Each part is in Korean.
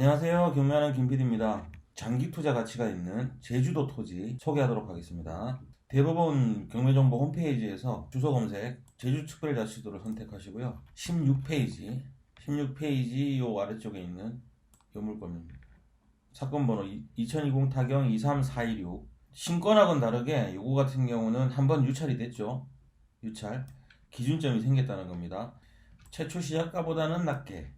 안녕하세요. 경매하는 김PD입니다. 장기 투자 가치가 있는 제주도 토지 소개하도록 하겠습니다. 대법원 경매정보 홈페이지에서 주소 검색 제주 특별자치도를 선택하시고요. 16페이지, 16페이지 요 아래쪽에 있는 요 물건입니다. 사건 번호 2020 타경 23416 신건하고는 다르게 요거 같은 경우는 한 번 유찰이 됐죠. 유찰 기준점이 생겼다는 겁니다. 최초 시작가보다는 낮게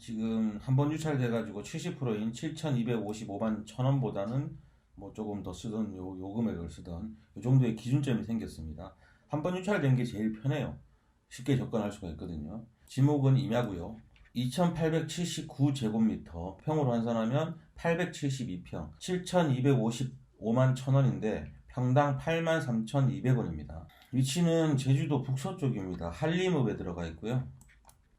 지금 한 번 유찰돼가지고 70%인 7,255만 천 원보다는 뭐 조금 더 쓰던 요, 요 금액을 쓰던 요 정도의 기준점이 생겼습니다. 한 번 유찰된 게 제일 편해요. 쉽게 접근할 수가 있거든요. 지목은 임야고요. 2,879제곱미터 평으로 환산하면 872평 7,255만 천 원인데 평당 83,200원입니다. 위치는 제주도 북서쪽입니다. 한림읍에 들어가 있고요.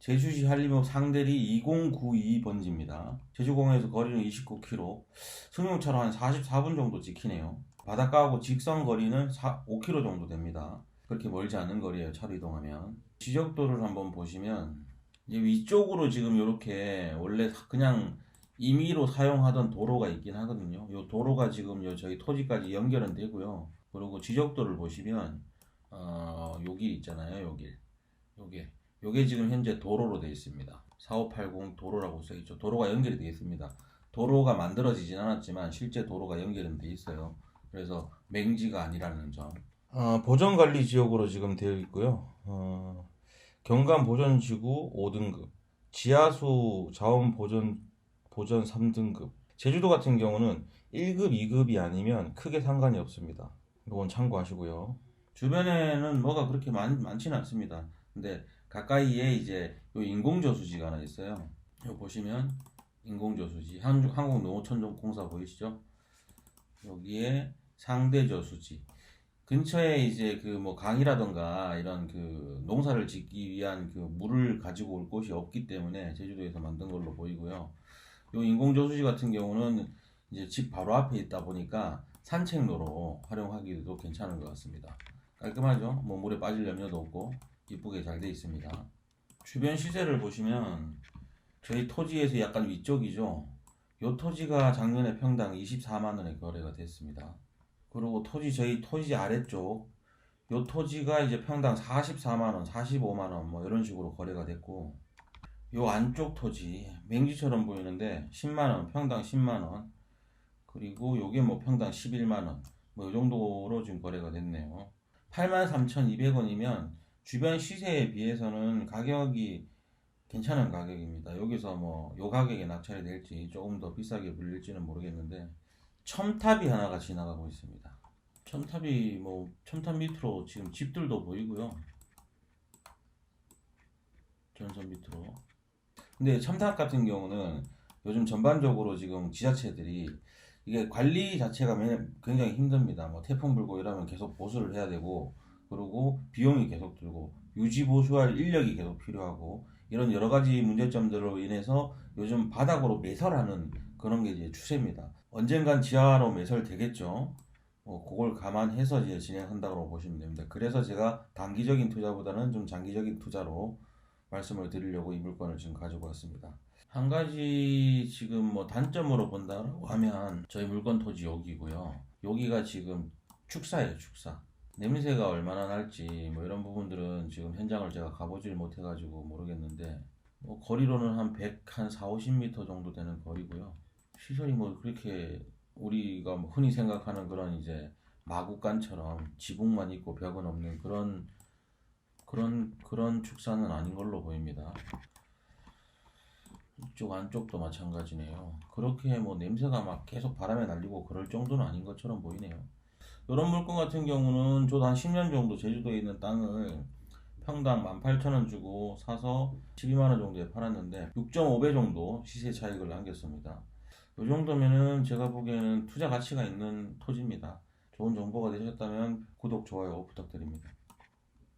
제주시 한림읍 상대리 2092번지입니다. 제주공항에서 거리는 29km, 승용차로 한 44분 정도 찍히네요. 바닷가하고 직선 거리는 5km 정도 됩니다. 그렇게 멀지 않은 거리에요. 차로 이동하면. 지적도를 한번 보시면 위쪽으로 지금 이렇게 원래 그냥 임의로 사용하던 도로가 있긴 하거든요. 이 도로가 지금 요 저희 토지까지 연결은 되고요. 그리고 지적도를 보시면 어, 여기 있잖아요. 여기 요게 요게 지금 현재 도로로 되어 있습니다. 4580 도로라고 써 있죠. 도로가 연결이 되어 있습니다. 도로가 만들어지진 않았지만 실제 도로가 연결은 되어 있어요. 그래서 맹지가 아니라는 점. 어, 보전 관리 지역으로 지금 되어 있고요. 어, 경감 보전 지구 5등급, 지하수 자원 보전 보전 3등급. 제주도 같은 경우는 1급, 2급이 아니면 크게 상관이 없습니다. 이건 참고하시고요. 주변에는 뭐가 그렇게 많, 많지는 않습니다. 근데 가까이에 이제 요 인공저수지가 하나 있어요. 요 보시면 인공저수지 한, 한국농어촌공사 보이시죠? 여기에 상대저수지 근처에 이제 그 뭐 강이라던가 이런 그 농사를 짓기 위한 그 물을 가지고 올 곳이 없기 때문에 제주도에서 만든 걸로 보이고요. 요 인공저수지 같은 경우는 이제 집 바로 앞에 있다 보니까 산책로로 활용하기도 괜찮은 것 같습니다. 깔끔하죠? 뭐 물에 빠질 염려도 없고 이쁘게 잘 돼 있습니다. 주변 시세를 보시면 저희 토지에서 약간 위쪽이죠. 요 토지가 작년에 평당 24만 원에 거래가 됐습니다. 그리고 토지 저희 토지 아래쪽 요 토지가 이제 평당 44만 원, 45만 원 뭐 이런 식으로 거래가 됐고 요 안쪽 토지 맹지처럼 보이는데 10만 원, 평당 10만 원. 그리고 요게 뭐 평당 11만 원. 뭐 이 정도로 지금 거래가 됐네요. 83,200원이면 주변 시세에 비해서는 가격이 괜찮은 가격입니다. 여기서 뭐 요 가격에 낙찰이 될지 조금 더 비싸게 불릴지는 모르겠는데 첨탑이 하나가 지나가고 있습니다. 첨탑이 뭐 첨탑 밑으로 지금 집들도 보이고요. 전선 밑으로. 근데 첨탑 같은 경우는 요즘 전반적으로 지금 지자체들이 이게 관리 자체가 굉장히 힘듭니다. 뭐 태풍 불고 이러면 계속 보수를 해야 되고 그리고 비용이 계속 들고 유지 보수할 인력이 계속 필요하고 이런 여러 가지 문제점들로 인해서 요즘 바닥으로 매설하는 그런 게 이제 추세입니다. 언젠간 지하로 매설 되겠죠. 뭐 그걸 감안해서 이제 진행한다고 보시면 됩니다. 그래서 제가 단기적인 투자보다는 좀 장기적인 투자로 말씀을 드리려고 이 물건을 지금 가지고 왔습니다. 한 가지 지금 뭐 단점으로 본다고 하면 저희 물건 토지 여기고요. 여기가 지금 축사예요, 축사. 냄새가 얼마나 날지 뭐 이런 부분들은 지금 현장을 제가 가보질 못해가지고 모르겠는데 뭐 거리로는 한 100, 한 4, 50m 정도 되는 거리고요. 시설이 뭐 그렇게 우리가 뭐 흔히 생각하는 그런 이제 마구간처럼 지붕만 있고 벽은 없는 그런 그런 그런 축사는 아닌 걸로 보입니다. 이쪽 안쪽도 마찬가지네요. 그렇게 뭐 냄새가 막 계속 바람에 날리고 그럴 정도는 아닌 것처럼 보이네요. 이런 물건 같은 경우는 저도 한 10년 정도 제주도에 있는 땅을 평당 18,000원 주고 사서 12만원 정도에 팔았는데 6.5배 정도 시세 차익을 남겼습니다. 이 정도면은 제가 보기에는 투자 가치가 있는 토지입니다. 좋은 정보가 되셨다면 구독, 좋아요 부탁드립니다.